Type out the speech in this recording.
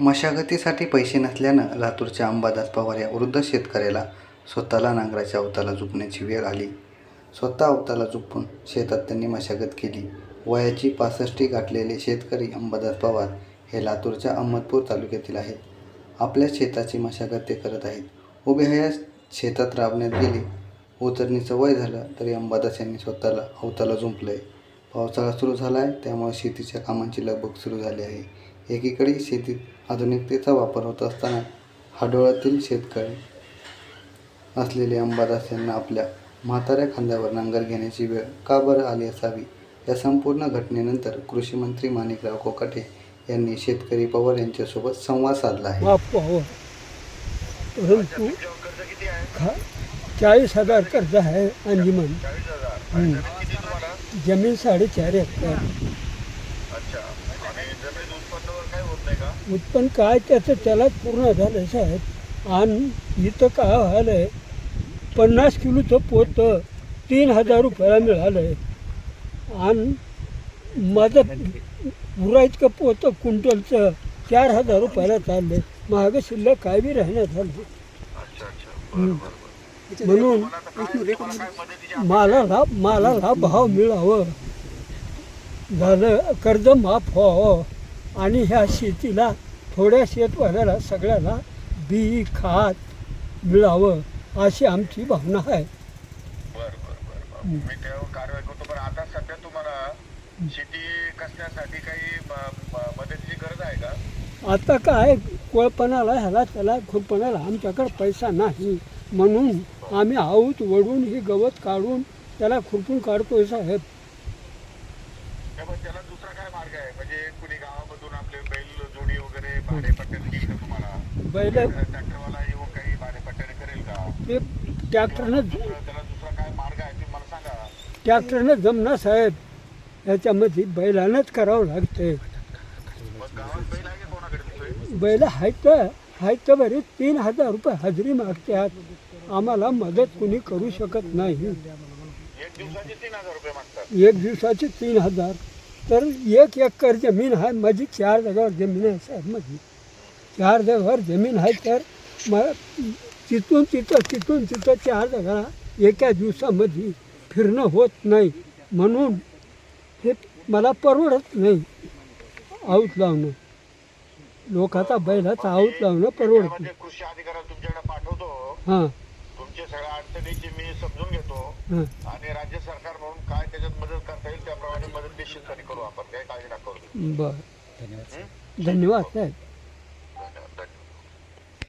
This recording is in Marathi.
मशागतीसाठी पैसे नसल्यानं लातूरच्या अंबादास पवार या वृद्ध शेतकऱ्याला स्वतःला नांगराच्या अवताला झुकण्याची वेळ आली. स्वतः अवताला झुकून शेतात त्यांनी मशागत केली. वयाची पासष्टी गाठलेले शेतकरी अंबादास पवार हे लातूरच्या अहमदपूर तालुक्यातील आहेत. आपल्या शेताची मशागत ते करत आहेत. उभे हया शेतात राबण्यात गेले. उतरणीचं वय झालं तरी अंबादास यांनी स्वतःला अवताला झुंपलं आहे पावसाळा सुरू झाला आहे त्यामुळे शेतीच्या कामांची लगबग सुरू झाली आहे. एकीकडे शेतीत आधुनिकतेचा वापर होत असताना हाडोळातील शेतकरी असलेले अंबादास यांना आपल्या म्हाताऱ्या खांद्यावर नांगर घेण्याची वेळ का बरं आली असावी? या संपूर्ण घटनेनंतर कृषी मंत्री माणिकराव कोकाटे यांनी शेतकरी पवार यांच्यासोबत संवाद साधला आहे. परंतु चाळीस हजार कर्ज आहे अंजुमन. जमीन साडेचार एकर. उत्पन्न काय त्याचं त्यालाच पूर्ण झालं साहेब. आणि इथं काय व्हायलं आहे पन्नास किलोचं पोतं तीन हजार रुपयाला मिळालं आहे आणि माझं पुरा इतकं पोतं क्विंटलचं चार हजार रुपयाला चाललं आहे महाग शिल्लक काय बी राहण्यात झालं. म्हणून मालाला मालाला भाव मिळावं. झालं कर्ज माफ व्हावं. आणि ह्या शेतीला थोड्या शेतवाल्याला सगळ्याला बी खात मिळावं अशी आमची भावना आहे. बर बर बर मी त्यावर कारवाई करतो पण आता सध्या तुम्हाला शेती कसण्यासाठी काही मदतीची गरज आहे का? आता काय कोळपणाला ह्याला त्याला खुरपणाला आमच्याकडे पैसा नाही. म्हणून आम्ही आऊत वडून ही गवत काढून त्याला खुरपून काढतोय साहेब. त्याला दुसरा काय मार्ग आहे? म्हणजे कुणी गावामधून आपले बैल जोडी वगैरे भाडेपट्ट्याने देईल का तुम्हाला? बैल ट्रॅक्टरवाला येऊन काही भाडेपट्ट्याने करेल का? ते ट्रॅक्टरनं त्याला दुसरा काय मार्ग आहे तुम्ही मला सांगा. ट्रॅक्टरनं जमना साहेब. याच्यामध्ये बैलानंच करावं लागते मग गावात बैल आहेत आहेत तर बरे. तीन हजार रुपये हजेरी मागतात. आम्हाला मदत कुणी करू शकत नाही. एक दिवसाचे तीन हजार. तर एक एकर जमीन आहे माझी चार जागावर जमीन आहे साहेब माझी. चार जागावर जमीन आहे तर मग तिथून तिथं तिथून तिथं चार जागा एका दिवसामध्ये फिरणं होत नाही. म्हणून हे मला परवडत नाही. आऊत लावणं. लोकाचा बैलाचा आऊत लावणं परवडत नाही. कृषी अधिकाऱ्याला तुमच्याकडे पाठवतो. हां. तुमच्या सगळ्या अडचणीची मी समजून घेतो आणि राज्य सरकार म्हणून काय त्याच्यात मदत करता येईल त्याप्रमाणे मदत निश्चितपणे करू आपण. काही काळजी नका करू. बरं. धन्यवाद साहेब.